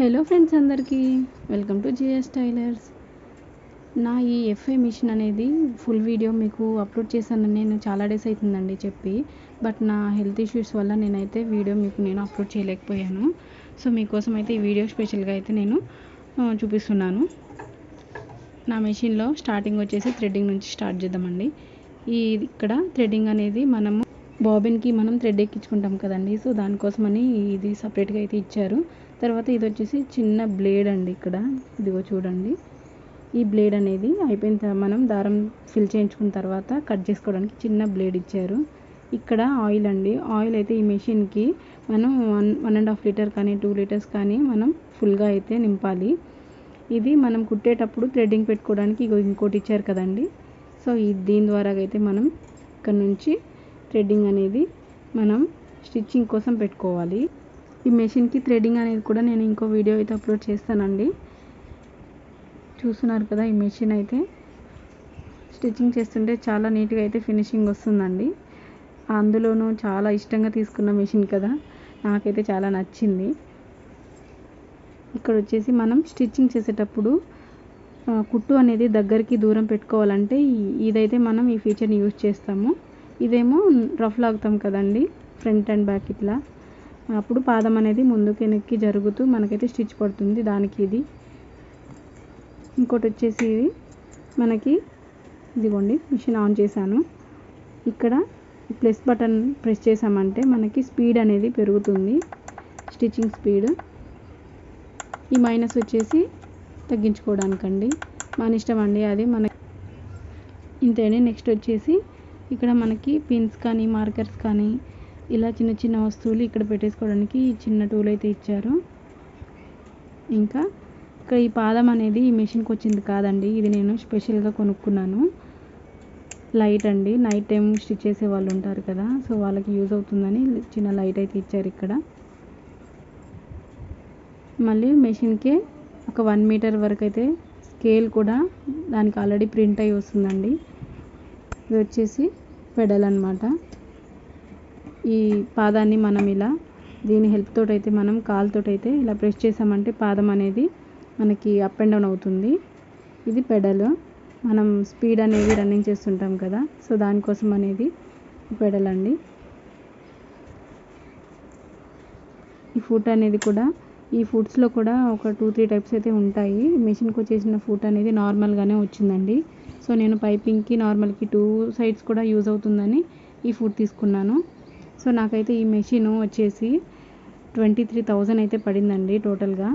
Hello friends అందరికీ. Welcome to GS tailors నా ఈ ఎఫ్ఐ మిషన్ అనేది ఫుల్ వీడియో మీకు అప్లోడ్ చేశాను నేను చాలా డేస్ అవుతుందండి చెప్పి. బట్ నా హెల్త్ ఇష్యూస్ వల్ల నేనైతే వీడియో మీకు నేను అప్లోడ్ చేయలేకపోయాను. సో మీకోసం అయితే ఈ వీడియో స్పెషల్గా అయితే నేను చూపిస్తున్నాను. నా మెషిన్లో స్టార్టింగ్ వచ్చేసి థ్రెడ్డింగ్ నుంచి స్టార్ట్ చేద్దామండి. ఈ ఇక్కడ థ్రెడ్డింగ్ అనేది మనము బాబిన్కి మనం థ్రెడ్ ఎక్కించుకుంటాం కదండి. సో దానికోసమని ఇది సపరేట్గా అయితే ఇచ్చారు. తర్వాత ఇది వచ్చేసి చిన్న బ్లేడ్ అండి ఇక్కడ. ఇదిగో చూడండి. ఈ బ్లేడ్ అనేది అయిపోయిన మనం దారం ఫిల్ చేయించుకున్న తర్వాత కట్ చేసుకోవడానికి చిన్న బ్లేడ్ ఇచ్చారు. ఇక్కడ ఆయిల్ అండి. ఆయిల్ అయితే ఈ మెషిన్కి మనం one one and half liter కానీ టూ లీటర్స్ కానీ మనం ఫుల్గా అయితే నింపాలి. ఇది మనం కుట్టేటప్పుడు థ్రెడ్డింగ్ పెట్టుకోవడానికి ఇంకోటి ఇచ్చారు కదండి. సో ఈ దీని ద్వారా అయితే మనం ఇక్కడ నుంచి థ్రెడ్డింగ్ అనేది మనం స్టిచ్చింగ్ కోసం పెట్టుకోవాలి. ఈ మెషిన్కి థ్రెడ్డింగ్ అనేది కూడా నేను ఇంకో వీడియో అయితే అప్లోడ్ చేస్తానండి. చూస్తున్నారు కదా ఈ మెషిన్ అయితే. స్టిచ్చింగ్ చేస్తుంటే చాలా నీట్గా అయితే ఫినిషింగ్ వస్తుందండి. అందులోనూ చాలా ఇష్టంగా తీసుకున్న మెషిన్ కదా. నాకైతే చాలా నచ్చింది. ఇక్కడ వచ్చేసి మనం స్టిచ్చింగ్ చేసేటప్పుడు కుట్టు అనేది దగ్గరికి దూరం పెట్టుకోవాలంటే ఇదైతే మనం ఈ ఫీచర్ని యూజ్ చేస్తాము. ఇదేమో రఫ్ లాగుతాం కదండి ఫ్రంట్ అండ్ బ్యాక్ ఇట్లా. అప్పుడు పాదం అనేది ముందుకు వెనక్కి జరుగుతూ మనకైతే స్టిచ్ పడుతుంది. దానికి ఇది. ఇంకోటి వచ్చేసి ఇది. మనకి ఇదిగోండి మిషన్ ఆన్ చేశాను. ఇక్కడ ప్లస్ బటన్ ప్రెస్ చేసామంటే మనకి స్పీడ్ అనేది పెరుగుతుంది. Stitching speed. ఈ మైనస్ వచ్చేసి తగ్గించుకోవడానికండి. మన ఇష్టం అండి అది. మన ఇంతేనే. నెక్స్ట్ వచ్చేసి ఇక్కడ మనకి పిన్స్ కానీ మార్కర్స్ కానీ ఇలా చిన్న చిన్న వస్తువులు ఇక్కడ పెట్టేసుకోవడానికి ఈ చిన్న టూల్ అయితే ఇచ్చారు. ఇంకా ఇక్కడ ఈ పాదం అనేది ఈ మెషిన్కి వచ్చింది కాదండి. ఇది నేను స్పెషల్గా కొనుక్కున్నాను. లైట్ అండి. నైట్ టైం స్టిచ్ చేసే వాళ్ళు ఉంటారు కదా సో వాళ్ళకి యూజ్ అవుతుందని చిన్న లైట్ అయితే ఇచ్చారు ఇక్కడ. మళ్ళీ మెషిన్కే ఒక వన్ మీటర్ వరకు అయితే స్కేల్ కూడా దానికి ఆల్రెడీ ప్రింట్ అయి వస్తుందండి. ఇది వచ్చేసి పెడల్ అనమాట ఈ పాదాన్ని మనం ఇలా దీని హెల్ప్తో అయితే మనం కాలుతో అయితే ఇలా ప్రెస్ చేసామంటే పాదం అనేది మనకి అప్ అండ్ డౌన్ అవుతుంది. ఇది పెడల్ మనం స్పీడ్ అనేది రన్నింగ్ చేస్తుంటాం కదా సో దానికోసం అనేది పెడల్ అండి. ఈ ఫుట్ అనేది కూడా ఈ ఫుడ్స్లో కూడా ఒక టూ త్రీ టైప్స్ అయితే ఉంటాయి. మెషిన్కి వచ్చేసిన ఫుట్ అనేది నార్మల్గానే వచ్చిందండి. సో నేను పైపింగ్కి నార్మల్కి టూ సైడ్స్ కూడా యూజ్ అవుతుందని ఈ ఫుడ్ తీసుకున్నాను. సో నాకైతే ఈ మెషిన్ వచ్చేసి ట్వంటీ త్రీ థౌజండ్ అయితే పడిందండి టోటల్గా.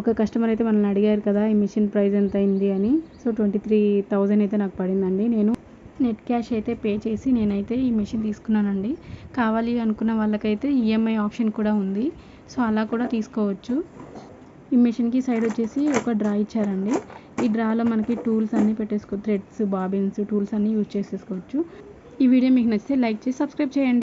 ఒక కస్టమర్ అయితే మనల్ని అడిగారు కదా ఈ మిషన్ ప్రైస్ ఎంత అయింది అని. సో ట్వంటీ త్రీ థౌజండ్ అయితే నాకు పడిందండి. నేను నెట్ క్యాష్ అయితే పే చేసి నేనైతే ఈ మిషన్ తీసుకున్నానండి. కావాలి అనుకున్న వాళ్ళకైతే ఈఎంఐ ఆప్షన్ కూడా ఉంది. సో అలా కూడా తీసుకోవచ్చు. ఈ మిషన్కి సైడ్ వచ్చేసి ఒక డ్రా ఇచ్చారండి. ఈ డ్రాలో మనకి టూల్స్ అన్నీ పెట్టేసుకో థ్రెడ్స్ బాబిన్స్ టూల్స్ అన్నీ యూజ్ చేసేసుకోవచ్చు. ఈ వీడియో మీకు నచ్చితే లైక్ చేసి సబ్స్క్రైబ్ చేయండి.